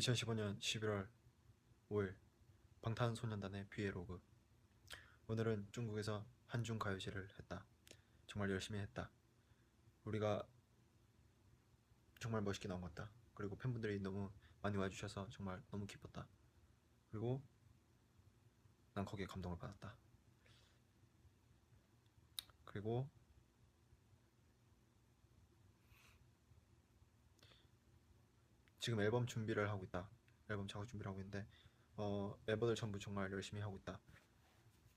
2015년 11월 5일 방탄소년단의 브이로그 오늘은 중국에서 한중 가요제를 했다. 정말 열심히 했다. 우리가 정말 멋있게 나온 것 같다. 그리고 팬분들이 너무 많이 와주셔서 정말 너무 기뻤다. 그리고 난 거기에 감동을 받았다. 그리고 지금 앨범 준비를 하고 있다. 앨범 작업 준비를 하고 있는데 어 멤버들 전부 정말 열심히 하고 있다.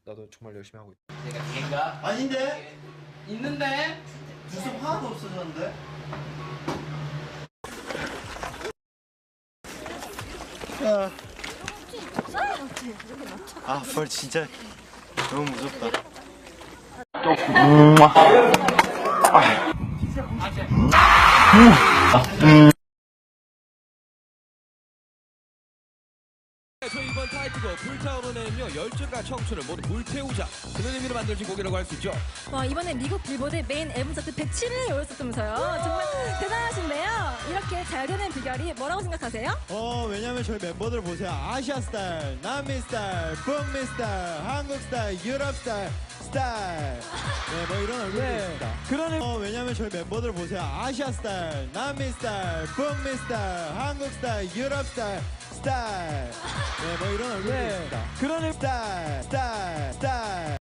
나도 정말 열심히 하고 있다. 내가 걔가 아닌데? 있는데 무슨 하나도 없어졌는데? 아, 벌 진짜 너무 무섭다. 저희 이번 타이틀곡 불타오르는요 열정과 청춘을 모두 불태우자 그런 의미로 만들어진 곡이라고 할 수 있죠 와 이번에 미국 빌보드 메인 앨범 차트 107위에 올랐었다면서요 정말 대단하신데요 이렇게 잘 되는 비결이 뭐라고 생각하세요? 어, 왜냐면 저희 멤버들 보세요. 아시아 스타일, 남미 스타일, 북미 스타일, 한국 스타일, 유럽 스타일, 스타일. 네, 뭐 이런 얼굴도 있습니다. 그런 어, 왜냐면 저희 멤버들 보세요. 아시아 스타일, 남미 스타일, 북미 스타일, 한국 스타일, 유럽 스타일, 스타일. 네, 뭐 이런 얼굴도 있습니다. 그런 스타일, 스타일, 스타일.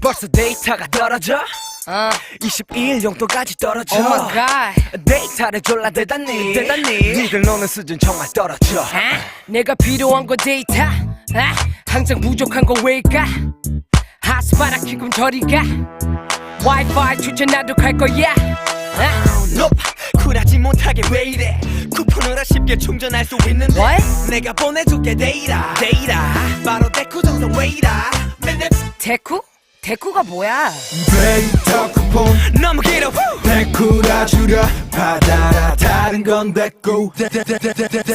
벌써 데이터가 떨어져 22일 용도까지 떨어져 Oh my god. 데이터를 졸라 대단히 대단히 니들 노는 수준 정말 떨어져 아? 내가 필요한 건 데이터. 아? 항상 부족한 건 왜일까? 핫스팟 아키금 저리가. 와이파이 추천 나도 갈 거야. 아? 높 쿨하지 못하게 왜 이래 쿠폰으로 쉽게 충전할 수 있는데 What? 내가 보내줄게 데이터 데이터 바로 데쿠 정성 왜 이래 맨날 데쿠? 데쿠가 뭐야? 데이터 쿠폰 너무 길어 데쿠라 줄여 받아라 다른 건 데쿠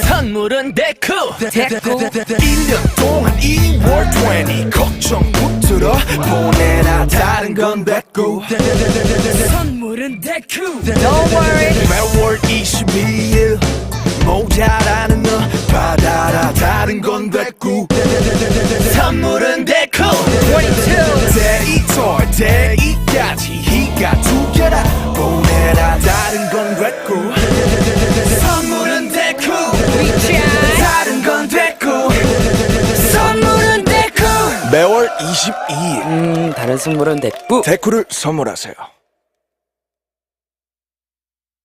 선물은 데쿠 데쿠. 1년 동안 2월 20 걱정 붙들어 보내라 다른 건 데쿠 선물은 데쿠. Don't worry. 매월 22 데이까지 희가 두 개라 보내라 다른 건 데쿠 선물은 위치야. 다른 건 데쿠 선물은 데쿠. 매월 22일 음, 다른 선물은 데쿠. 데쿠를 선물하세요